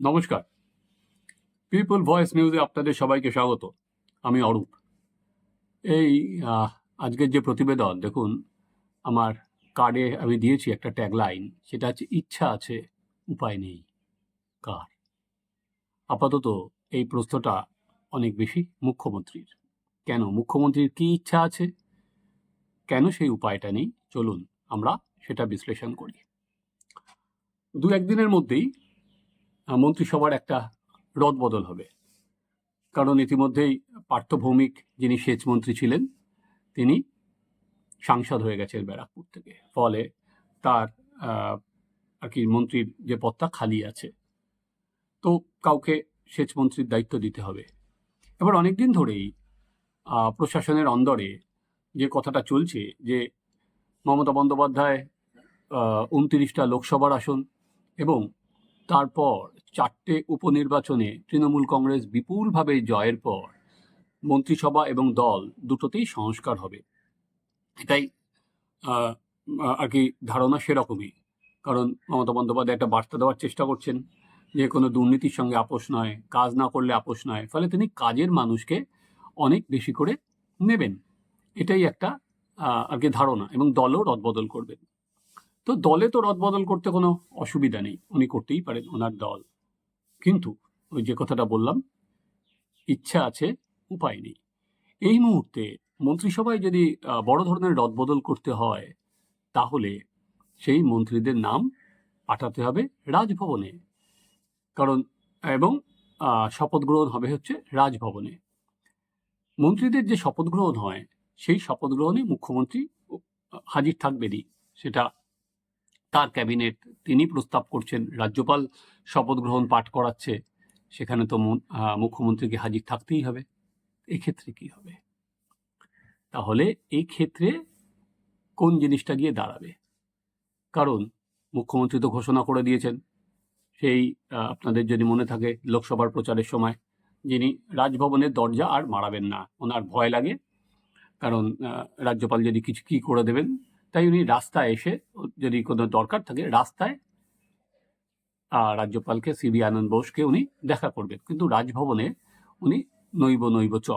নমস্কার। People voice নিউজে আপনাদের সবাইকে স্বাগত। আমি অরূপ। এই আজকের যে প্রতিবেদন, দেখুন, আমার কার্ডে আমি দিয়েছি একটা ট্যাগলাইন সেটা হচ্ছে, ইচ্ছা আছে, উপায় নেই, কার? আপাতত এই প্রশ্নটা অনেক বেশি মুখ্যমন্ত্রীর। কেন? মুখ্যমন্ত্রীর কি ইচ্ছা আছে? কেন সেই উপায়টা নেই? চলুন আমরা সেটা বিশ্লেষণ করি। দু একদিনের মধ্যেই মন্ত্রিসভার একটা রদবদল হবে। কারণ ইতিমধ্যেই পার্থভৌমিক যিনি সেচ মন্ত্রী ছিলেন, তিনি সাংসদ হয়ে গেছেন ব্যারাকপুর থেকে। ফলে তার আর কি মন্ত্রীর যে পদটা খালি আছে। তো কাউকে সেচ মন্ত্রীর দায়িত্ব দিতে হবে। এবার অনেকদিন ধরেই প্রশাসনের অন্দরে যে কথাটা চলছে যে মমতা বন্দ্যোপাধ্যায় উনত্রিশটা লোকসভার আসন এবং তারপর চারটে উপনির্বাচনে তৃণমূল কংগ্রেস বিপুলভাবে জয়ের পর মন্ত্রিসভা এবং দল দুটোতেই সংস্কার হবে। এটাই আর কি ধারণা সেরকমই। কারণ মমতা বন্দ্যোপাধ্যায় একটা বার্তা দেওয়ার চেষ্টা করছেন যে কোনো দুর্নীতির সঙ্গে আপোষ নয়, কাজ না করলে আপোষ নয়, ফলে তিনি কাজের মানুষকে অনেক বেশি করে নেবেন। এটাই একটা আর কি ধারণা এবং দলও রদবদল করবেন। তো দলে তো রদবদল করতে কোনো অসুবিধা নেই, উনি করতেই পারেন ওনার দল। কিন্তু ওই যে কথাটা বললাম, ইচ্ছা আছে, উপায় নেই। এই মুহূর্তে মন্ত্রিসভায় যদি বড় ধরনের রদবদল করতে হয়, তাহলে সেই মন্ত্রীদের নাম পাঠাতে হবে রাজভবনে। কারণ, এবং শপথ গ্রহণ হবে হচ্ছে রাজভবনে। মন্ত্রীদের যে শপথ গ্রহণ হয়, সেই শপথ গ্রহণে মুখ্যমন্ত্রী হাজির থাকবেনই, সেটা তার ক্যাবিনেট তিনি প্রস্তাব করছেন, রাজ্যপাল শপথ গ্রহণ পাঠ করাচ্ছে, সেখানে তো মুখ্যমন্ত্রীকে হাজির থাকতেই হবে। এক্ষেত্রে কি হবে? তাহলে এই ক্ষেত্রে কোন জিনিসটা গিয়ে দাঁড়াবে? কারণ মুখ্যমন্ত্রী তো ঘোষণা করে দিয়েছেন, সেই আপনাদের যদি মনে থাকে লোকসভার প্রচারের সময়, যিনি রাজভবনের দরজা আর মারাবেন না, ওনার ভয় লাগে। কারণ রাজ্যপাল যদি কিছু কি করে দেবেন তাই উনি রাস্তায় এসে, যদি কোনো দরকার থাকে, রাস্তায় রাজ্যপালকে সিবি আনন্দ বোসকে উনি দেখা করবেন। কিন্তু রাজভবনে উনি নৈব নৈব চ,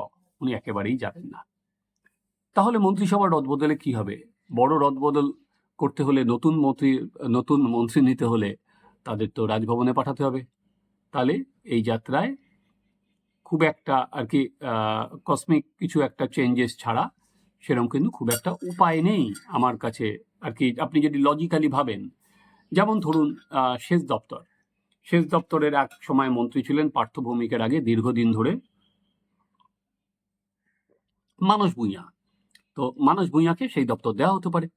উনি একেবারেই যাবেন না। তাহলে মন্ত্রিসভার রদবদলে কি হবে? বড় রদবদল করতে হলে, নতুন মন্ত্রী নতুন মন্ত্রী নিতে হলে তাদের তো রাজভবনে পাঠাতে হবে। তাহলে এই যাত্রায় খুব একটা আর কি কসমিক কিছু একটা চেঞ্জেস ছাড়া সেরকম কিন্তু খুব একটা উপায় নেই আমার কাছে আর কি। আপনি যদি লজিক্যালি ভাবেন, যেমন ধরুন সেচ দপ্তর। সেচ দপ্তরের এক সময় মন্ত্রী ছিলেন, পার্থ ভৌমিকের আগে দীর্ঘদিন ধরে মানস ভূঁইয়া। তো মানস ভূঁইয়াকে সেই দপ্তর দেওয়া হতে পারে।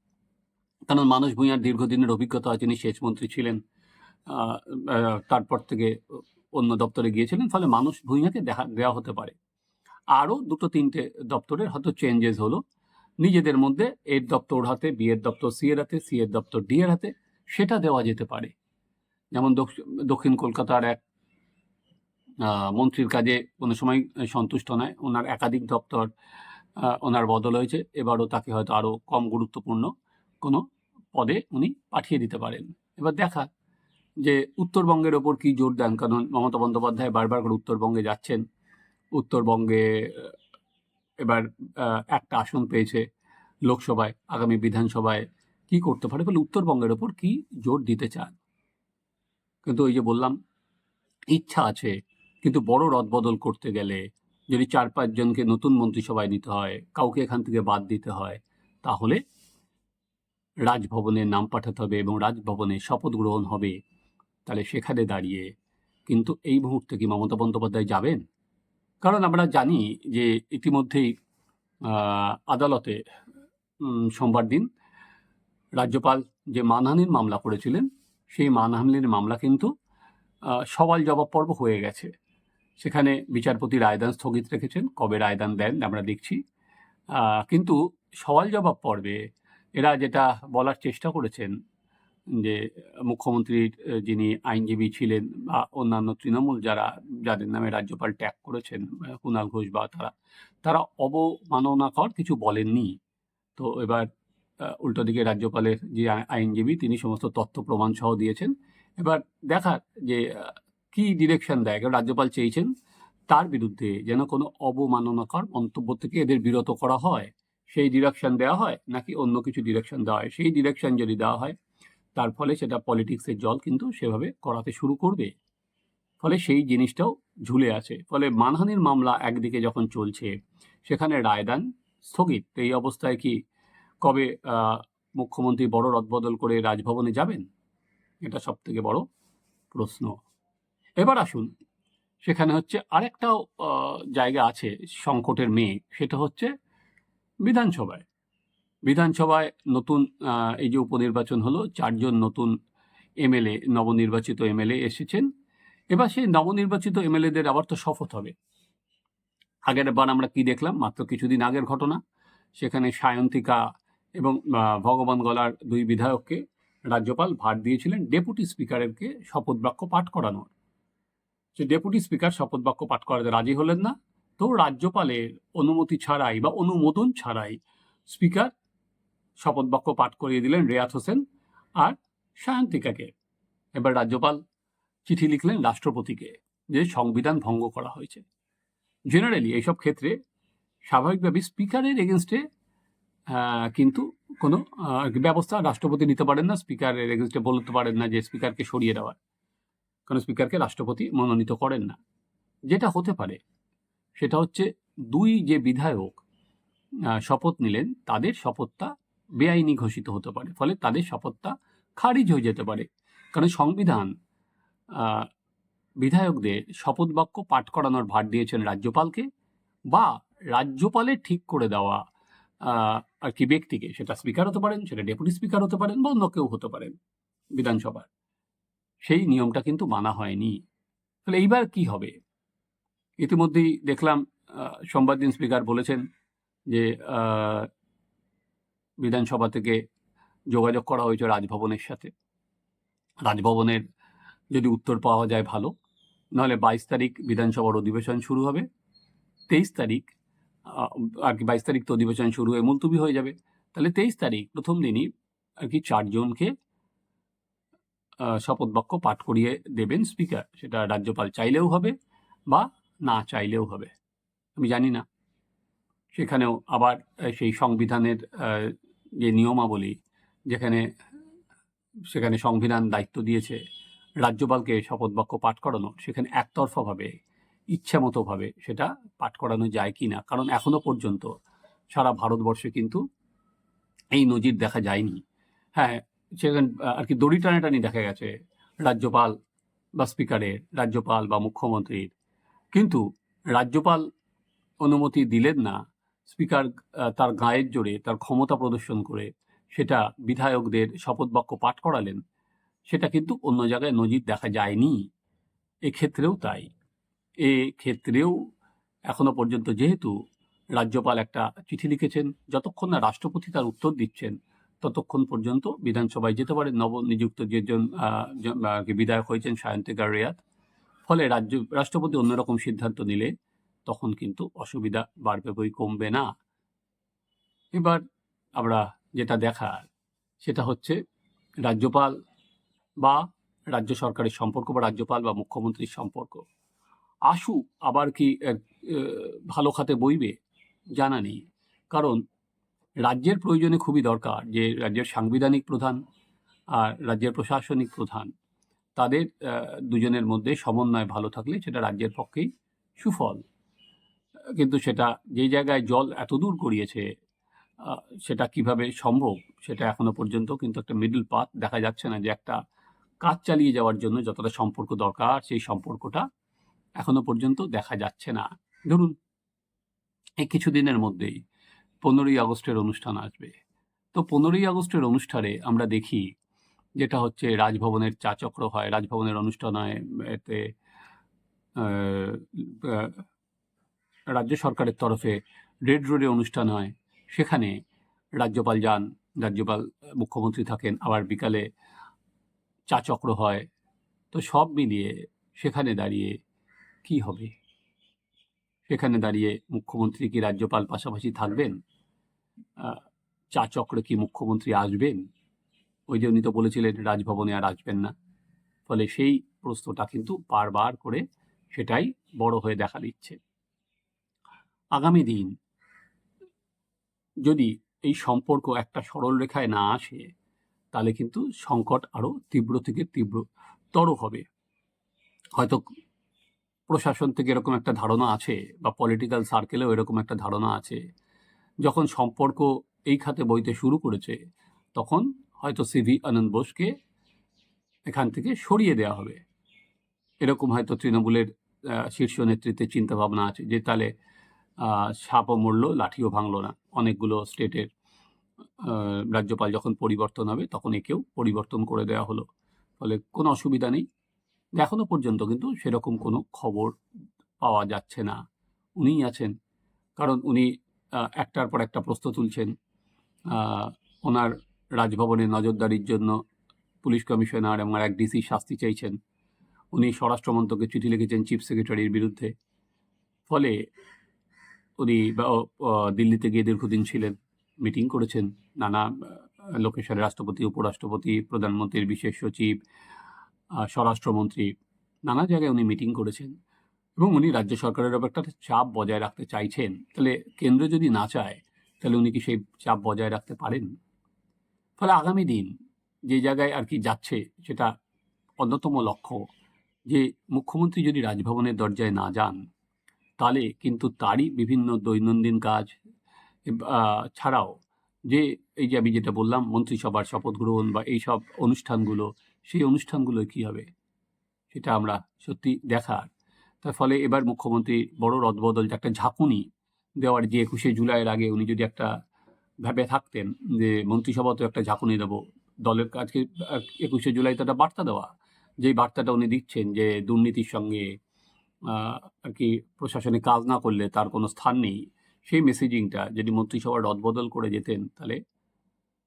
কারণ মানস ভূঁইয়ার দীর্ঘদিনের অভিজ্ঞতা তিনি সেচ মন্ত্রী ছিলেন তারপর থেকে অন্য দপ্তরে গিয়েছিলেন, ফলে মানুষ ভূঁইয়াকে দেখা দেওয়া হতে পারে। আরও দুটো তিনটে দপ্তরের হয়তো চেঞ্জেস হলো। নিজেদের মধ্যে এর দপ্তর হাতে বি এর দপ্তর সি এর হাতে সি এর দপ্তর ডি এর হাতে, সেটা দেওয়া যেতে পারে। যেমন দক্ষিণ কলকাতার এক মন্ত্রীর কাজে কোনো সময় সন্তুষ্ট নয়। ওনার একাধিক দপ্তর ওনার বদল হয়েছে। এবারও তাকে হয়তো আরও কম গুরুত্বপূর্ণ কোনো পদে উনি পাঠিয়ে দিতে পারেন। এবার দেখা যে উত্তরবঙ্গের ওপর কি জোর দেন। কারণ মমতা বন্দ্যোপাধ্যায় বারবার করে উত্তরবঙ্গে যাচ্ছেন। উত্তরবঙ্গে এবার একটা আসন পেয়েছে লোকসভায়, আগামী বিধানসভায়। কি করতে পারে? বলে উত্তরবঙ্গের ওপর কি জোর দিতে চান? কিন্তু ওই যে বললাম, ইচ্ছা আছে, কিন্তু বড় রদবদল করতে গেলে যদি চার পাঁচজনকে নতুন মন্ত্রিসভায় নিতে হয়, কাউকে এখান থেকে বাদ দিতে হয়, তাহলে রাজভবনে নাম পাঠাতে হবে এবং রাজভবনে শপথ গ্রহণ হবে। তাহলে সেখানে দাঁড়িয়ে কিন্তু এই মুহূর্তে কি মমতা বন্দ্যোপাধ্যায় যাবেন? কারণ আমরা জানি যে ইতিমধ্যেই আদালতে সোমবার দিন রাজ্যপাল যে মানহানির মামলা করেছিলেন, সেই মানহানির মামলা কিন্তু সওয়াল জবাব পর্ব হয়ে গেছে। সেখানে বিচারপতি রায়দান স্থগিত রেখেছেন, কবে রায়দান দেন আমরা দেখছি। কিন্তু সওয়াল জবাব পর্বে এরা যেটা বলার চেষ্টা করেছেন যে মুখ্যমন্ত্রীর যিনি আইনজীবী ছিলেন বা অন্যান্য তৃণমূল যারা, যাদের নামে রাজ্যপাল ট্যাগ করেছেন কুণাল ঘোষ বা তারা তারা অবমাননাকর কিছু বলেননি। তো এবার উল্টো দিকে রাজ্যপালের যে আই- আইনজীবী, তিনি সমস্ত তথ্য প্রমাণ সহ দিয়েছেন। এবার দেখার যে কি ডিরেকশন দেয় রাজ্যপাল চেয়েছেন, তার বিরুদ্ধে যেন কোনো অবমাননাকর মন্তব্য থেকে এদের বিরত করা হয়, সেই ডিরেকশন দেওয়া হয়, নাকি অন্য কিছু ডিরেকশন দেওয়া হয়? সেই ডিরেকশন যদি দেওয়া হয় তার ফলে সেটা পলিটিক্সের জল কিন্তু সেভাবে করাতে শুরু করবে। ফলে সেই জিনিসটাও ঝুলে আছে। ফলে মানহানির মামলা একদিকে যখন চলছে, সেখানে রায়দান স্থগিত। এই অবস্থায় কি কবে মুখ্যমন্ত্রী বড় রদবদল করে রাজভবনে যাবেন? এটা সব থেকে বড় প্রশ্ন। এবার আসুন, সেখানে হচ্ছে আরেকটাও জায়গা আছে সংকটের মেয়ে, সেটা হচ্ছে বিধানসভায়। বিধানসভায় নতুন এই যে উপনির্বাচন হলো, চারজন নতুন এমএলএ, নবনির্বাচিত এমএলএ এসেছেন। এবার সেই নবনির্বাচিত এমএলএদের আবার তো শপথ হবে। আগের বার আমরা কি দেখলাম? মাত্র কিছুদিন আগের ঘটনা। সেখানে সায়ন্তিকা এবং ভগবান গলার দুই বিধায়ককে রাজ্যপাল ভার দিয়েছিলেন। ডেপুটি স্পিকারকে শপথ বাক্য পাঠ করানোর। সে ডেপুটি স্পিকার শপথ বাক্য পাঠ করাতে রাজি হলেন না, তো রাজ্যপালের অনুমতি ছাড়াই বা অনুমোদন ছাড়াই স্পিকার শপথ বাক্য পাঠ করিয়ে দিলেন রেয়াত হোসেন আর সায়ন্তিকাকে। এবার রাজ্যপাল চিঠি লিখলেন রাষ্ট্রপতিকে যে সংবিধান ভঙ্গ করা হয়েছে। জেনারেলি এইসব ক্ষেত্রে স্বাভাবিকভাবে স্পিকারের এগেনস্টে কিন্তু কোনো ব্যবস্থা রাষ্ট্রপতি নিতে পারেন না, স্পিকারের এগেনস্টে বলতে পারেন না যে স্পিকারকে সরিয়ে দেওয়ার। কারণ স্পিকারকে রাষ্ট্রপতি মনোনীত করেন না। যেটা হতে পারে, সেটা হচ্ছে দুই যে বিধায়ক শপথ নিলেন, তাদের শপথটা বেআইনি ঘোষিত হতে পারে, ফলে তাদের শপথটা খারিজ হয়ে যেতে পারে। কারণ সংবিধান বিধায়কদের শপথ বাক্য পাঠ করানোর ভার দিয়েছেন রাজ্যপালকে বা রাজ্যপালের ঠিক করে দেওয়া আর কি ব্যক্তিকে, সেটা স্পিকার হতে পারেন, সেটা ডেপুটি স্পিকার হতে পারেন বা অন্য কেউ হতে পারেন বিধানসভার। সেই নিয়মটা কিন্তু মানা হয়নি। তাহলে এইবার কি হবে? ইতিমধ্যেই দেখলাম সোমবার দিন স্পিকার বলেছেন যে বিধানসভা থেকে যোগাযোগ করা হয়েছে রাজভবনের সাথে। রাজভবনের যদি উত্তর পাওয়া যায় ভালো, নাহলে বাইশ তারিখ বিধানসভার অধিবেশন শুরু হবে। তেইশ তারিখ আর কি বাইশ তারিখ তো অধিবেশন শুরু হয়ে মুলতুবি হয়ে যাবে। তাহলে তেইশ তারিখ প্রথম দিনই আর কি চারজনকে শপথ বাক্য পাঠ করিয়ে দেবেন স্পিকার। সেটা রাজ্যপাল চাইলেও হবে বা না চাইলেও হবে। আমি জানি না। সেখানেও আবার সেই সংবিধানের যে নিয়মাবলী, যেখানে, সেখানে সংবিধান দায়িত্ব দিয়েছে, রাজ্যপালকে শপথ বাক্য পাঠ করানো, সেখানে একতরফাভাবে, ইচ্ছামতোভাবে সেটা পাঠ করানো যায় কি না? কারণ এখনও পর্যন্ত সারা ভারতবর্ষে কিন্তু এই নজির দেখা যায়নি। হ্যাঁ সেখানে আর কি দড়ি টানাটানি দেখা গেছে রাজ্যপাল বা স্পিকারের, রাজ্যপাল বা মুখ্যমন্ত্রীর। কিন্তু রাজ্যপাল অনুমতি দিলেন না স্পিকার তার গায়ের জোরে, তার ক্ষমতা প্রদর্শন করে সেটা বিধায়কদের শপথ বাক্য পাঠ করালেন, সেটা কিন্তু অন্য জায়গায় নজির দেখা যায়নি। এক্ষেত্রেও তাই। এ ক্ষেত্রেও এখনও পর্যন্ত যেহেতু রাজ্যপাল একটা চিঠি লিখেছেন, যতক্ষণ না রাষ্ট্রপতি তার উত্তর দিচ্ছেন, ততক্ষণ পর্যন্ত বিধানসভায় যেতে পারে নবনিযুক্ত যেজন বিধায়ক হয়েছেন সায়ন্তিকা রেয়াত ফলে রাজ্য, রাষ্ট্রপতি অন্যরকম সিদ্ধান্ত নিলে তখন কিন্তু অসুবিধা বাড়বে বই কমবে না। এবার আমরা যেটা দেখার, সেটা হচ্ছে রাজ্যপাল বা রাজ্য সরকারের সম্পর্ক বা রাজ্যপাল বা মুখ্যমন্ত্রীর সম্পর্ক। আশু আবার কি ভালো খাতে বইবে? জানা নেই। কারণ রাজ্যের প্রয়োজনে খুবই দরকার যে রাজ্যের সাংবিধানিক প্রধান আর রাজ্যের প্রশাসনিক প্রধান। তাদের দুজনের মধ্যে সমন্বয় ভালো থাকলে সেটা রাজ্যের পক্ষেই সুফল। কিন্তু সেটা যে জায়গায় জল এত দূর গড়িয়েছে সেটা কীভাবে সম্ভব সেটা এখনও পর্যন্ত কিন্তু একটা মিডল পাথ দেখা যাচ্ছে না যে একটা কাজ চালিয়ে যাওয়ার জন্য যতটা সম্পর্ক দরকার সেই সম্পর্কটা এখনও পর্যন্ত দেখা যাচ্ছে না। ধরুন, এই কিছুদিনের মধ্যেই পনেরোই আগস্টের অনুষ্ঠান আসবে। তো পনেরোই আগস্টের অনুষ্ঠানে আমরা দেখি যেটা হচ্ছে রাজভবনের চা চক্র হয়। রাজভবনের অনুষ্ঠান হয় এতে রাজ্য সরকারের তরফে রেড রোডে অনুষ্ঠান হয়। সেখানে রাজ্যপাল যান, রাজ্যপাল মুখ্যমন্ত্রী থাকেন, আবার বিকালে চা চক্র হয়। তো সব মিলিয়ে সেখানে দাঁড়িয়ে কি হবে? সেখানে দাঁড়িয়ে মুখ্যমন্ত্রী কি রাজ্যপাল পাশাপাশি থাকবেন? চা চক্রে কি মুখ্যমন্ত্রী আসবেন? ওই যে উনি তো বলেছিলেন, রাজভবনে আর আসবেন না। ফলে সেই প্রশ্নটা কিন্তু বারবার করে সেটাই বড় হয়ে দেখা দিচ্ছে আগামী দিন যদি এই সম্পর্ক একটা সরল রেখায় না আসে, তাহলে কিন্তু সংকট আরও তীব্র থেকে তীব্রতর হবে। হয়তো প্রশাসন থেকে এরকম একটা ধারণা আছে বা পলিটিক্যাল সার্কেলেও এরকম একটা ধারণা আছে। যখন সম্পর্ক এই খাতে বইতে শুরু করেছে, তখন হয়তো সিভি আনন্দ বোসকে এখান থেকে সরিয়ে দেওয়া হবে। এরকম হয়তো তৃণমূলের শীর্ষ নেতৃত্বের চিন্তা ভাবনা আছে যে তাহলে সাপও মরলো, লাঠিও ভাঙলো না। অনেকগুলো স্টেটের রাজ্যপাল যখন পরিবর্তন হবে, তখন একেও পরিবর্তন করে দেওয়া হলো। ফলে কোনো অসুবিধা নেই। এখনও পর্যন্ত কিন্তু সেরকম কোনো খবর পাওয়া যাচ্ছে না। উনিই আছেন। কারণ উনি একটার পর একটা প্রশ্ন তুলছেন ওনার রাজভবনে নজরদারির জন্য পুলিশ কমিশনার এবং এক ডিসি শাস্তি চাইছেন। উনি স্বরাষ্ট্রমন্ত্রকে চিঠি লিখেছেন, চিফ সেক্রেটারির বিরুদ্ধে। ফলে উনি দিল্লিতে গিয়ে দীর্ঘদিন ছিলেন মিটিং করেছেন নানা আহ, লোকেশনে রাষ্ট্রপতি উপরাষ্ট্রপতি প্রধানমন্ত্রীর বিশেষ সচিব স্বরাষ্ট্রমন্ত্রী নানা জায়গায় উনি মিটিং করেছেন এবং উনি রাজ্য সরকারের ওপর একটা চাপ বজায় রাখতে চাইছেন। তাহলে কেন্দ্র যদি না চায় তাহলে উনি কি সেই চাপ বজায় রাখতে পারেন? ফলে আগামী দিন যে জায়গায় আর কি যাচ্ছে সেটা অন্যতম লক্ষ্য যে মুখ্যমন্ত্রী যদি রাজভবনের দরজায় না যান তাহলে কিন্তু তারই বিভিন্ন দৈনন্দিন কাজ ছাড়াও যে এই যে আমি যেটা বললাম, মন্ত্রিসভার শপথ গ্রহণ বা এই সব অনুষ্ঠানগুলো, সেই অনুষ্ঠানগুলো কি হবে? সেটা আমরা সত্যি দেখার। তার ফলে এবার মুখ্যমন্ত্রী বড় রদবদল, যে একটা ঝাঁকুনি দেওয়ার যে একুশে জুলাইয়ের আগে উনি যদি একটা ভেবে থাকতেন যে মন্ত্রিসভা তো একটা ঝাঁকুনি দেবো, দলের কাজকে, একুশে জুলাই তো একটা বার্তা দেওয়া, যেই বার্তাটা উনি দিচ্ছেন যে দুর্নীতির সঙ্গে আর কি প্রশাসনে কাজ না করলে তার কোনো স্থান নেই। সেই মেসেজিংটা যদি মন্ত্রিসভার রদবদল করে যেতেন, তাহলে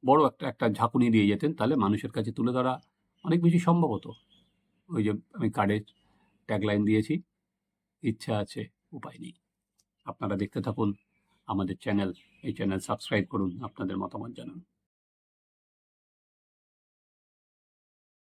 বড় একটা একটা ঝাঁকুনি দিয়ে যেতেন, তাহলে মানুষের কাছে তুলে ধরা অনেক বেশি সম্ভব হতো। ওই যে আমি কার্ডের ট্যাগলাইন দিয়েছি, ইচ্ছা আছে, উপায় নেই। আপনারা দেখতে থাকুন আমাদের চ্যানেল এই চ্যানেল সাবস্ক্রাইব করুন, আপনাদের মতামত জানান।